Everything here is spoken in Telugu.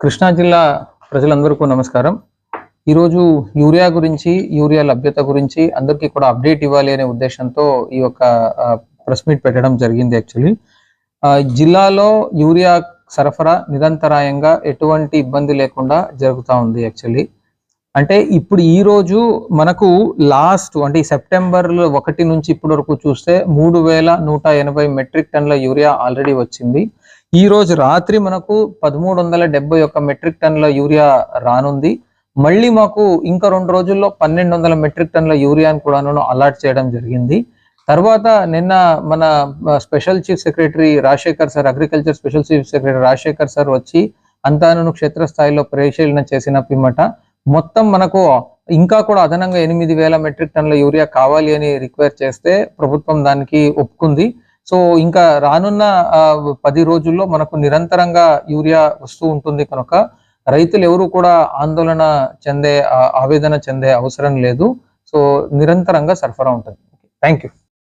కృష్ణా జిల్లా ప్రజలందరికీ నమస్కారం. ఈరోజు యూరియా గురించి యూరియా లభ్యత గురించి అందరికీ కూడా అప్డేట్ ఇవ్వాలి అనే ఉద్దేశంతో ఈ యొక్క ప్రెస్ మీట్ పెట్టడం జరిగింది యాక్చువల్లీ. జిల్లాలో యూరియా సరఫరా నిరంతరాయంగా ఎటువంటి ఇబ్బంది లేకుండా జరుగుతూ ఉంది యాక్చువల్లీ. అంటే ఇప్పుడు ఈ రోజు మనకు లాస్ట్ అంటే ఈ సెప్టెంబర్ ఒకటి నుంచి ఇప్పటి వరకు చూస్తే మూడు వేల నూట ఎనభై మెట్రిక్ టన్ల యూరియా ఆల్రెడీ వచ్చింది. ఈ రోజు రాత్రి మనకు పదమూడు వందల డెబ్బై ఒక మెట్రిక్ టన్ల యూరియా రానుంది. మళ్ళీ మాకు ఇంకా రెండు రోజుల్లో పన్నెండు వందల మెట్రిక్ టన్ల యూరియాను కూడాను అలాట్ చేయడం జరిగింది. తర్వాత నిన్న మన special chief secretary Rajasekhar sir agriculture special chief secretary Rajasekhar sir వచ్చి అంతాను క్షేత్రస్థాయిలో పరిశీలన చేసిన పిమ్మట మొత్తం మనకు ఇంకా కూడా అదనంగా ఎనిమిది వేల మెట్రిక్ టన్ల యూరియా కావాలి అని రిక్వైర్ చేస్తే ప్రభుత్వం దానికి ఒప్పుకుంది. సో ఇంకా రానున్న పది రోజుల్లో మనకు నిరంతరంగా యూరియా వస్తూ ఉంటుంది కనుక రైతులు ఎవరు కూడా ఆందోళన చెందే ఆవేదన చెందే అవసరం లేదు. సో నిరంతరంగా సరఫరా ఉంటుంది. Thank you